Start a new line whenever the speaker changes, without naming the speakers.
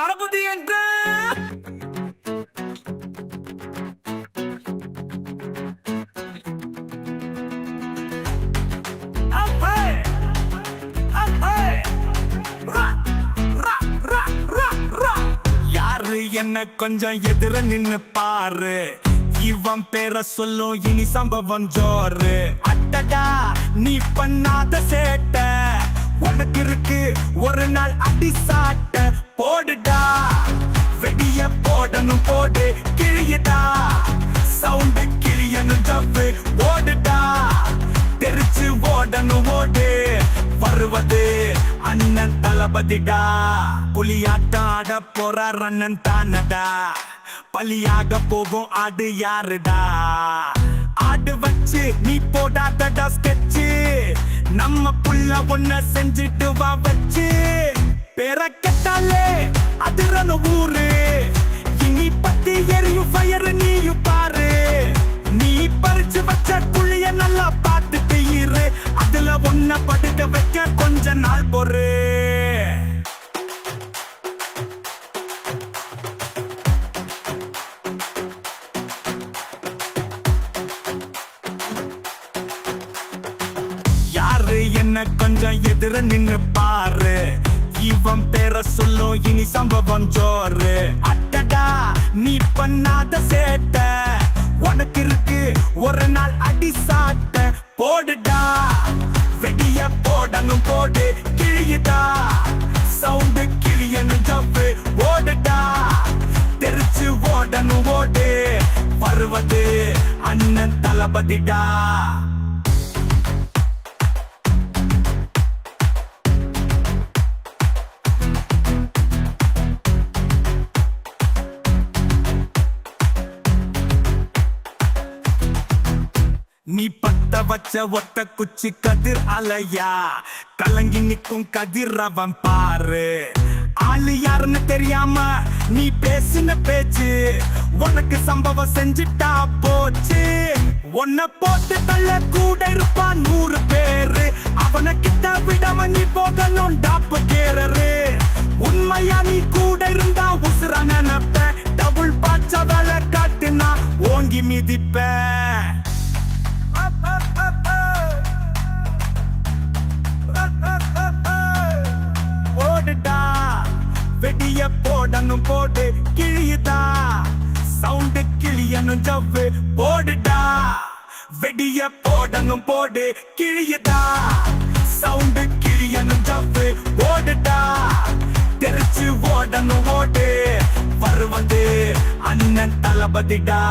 தளபதி என்ற யாரு என்ன கொஞ்சம் எதிர நின்னு பாரு. இவன் பேர சொல்லும் இனி சம்பவம் ஜோரு. அட்டடா நீ பண்ணாத சேட்ட. உனக்கு இருக்கு ஒரு நாள் அடி சாட்ட. அண்ணன் தளபதிடா. புலியாட்டம் ஆட போறார் அண்ணன் தானடா. பலியாக போகும் ஆடு யாருடா? ஆடு வச்சு நீ போடாதடா ஸ்கெட்சு நம்ம புள்ள ஒன்ன செஞ்சுட்டு வா வச்சு. பேர கெட்டாலே அதிரணும் ஊரு. இனி பத்தி எரியும் ஃபயர் நீயும் பாரு. நீ பறிச்சு வச்ச உன்னை படுக்க வைக்க கொஞ்ச நாள் பொறு. யாரு என்ன கொஞ்சம் எதிர நின்னு பாரு. இவன் பேர சொல்லும் இனி சம்பவம் ஜோறு அட்டடா நீ பண்ணாத சேட்ட. உனக்கு இருக்கு ஒரு நாள் ஓட்டு. ஓடு அண்ணன் தளபதிடா. நீ பத்த வச்ச ஒத்த குச்சி கதிர் அலையா? கலங்கி நிற்கும் கதிர் அவன் பாரு. ஆளு யாருன்னு தெரியாம நீ பேசின பேச்சு உனக்கு சம்பவம் செஞ்சுட்டா போச்சு. உன்னை போட்டு தள்ள கூட இருப்பான் நூறு பேரு. அவனை கிட்ட விடாம நீ போகணும் டாப்பு கேரரு. உண்மையா நீ கூட இருந்தா உசுர நினைப்ப. டபுள் பாச்ச வேலை காட்டுனா ஓங்கி மிதிப்பேன் போடணும் போட்டு கிழியுதா? சவுண்டு கிழியணும் ஜவ்வு போடுடா. வெடிய போடணும் போடு கிழியுதா? சவுண்டு கிழியணும் ஜவ்வு போடுடா. தெரிச்சு ஓடணும் ஓடு வருவது அண்ணன் தளபதிடா.